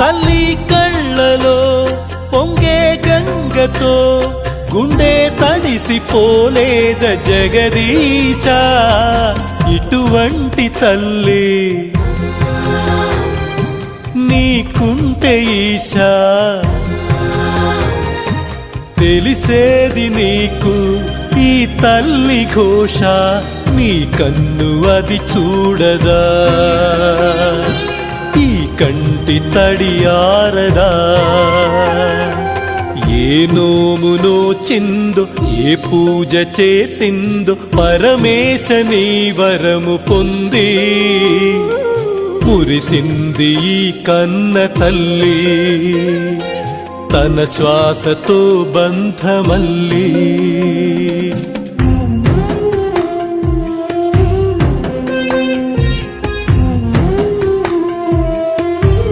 తల్లి కళ్ళలో పొంగే గంగతో గుండె తడిసిపోలేద జగదీశ. ఇటువంటి తల్లి నీకుంటే ఈశా. తెలిసేది నీకు ఈ తల్లి ఘోష నీ కన్ను అది చూడదా? కంటి తడియారదా ఏ నోమునో చిందో ఏ పూజ చేసిందో పరమేశ నీ వరము పొంది. మురిసింది ఈ కన్న తల్లి తన శ్వాసతో బంధమల్లి.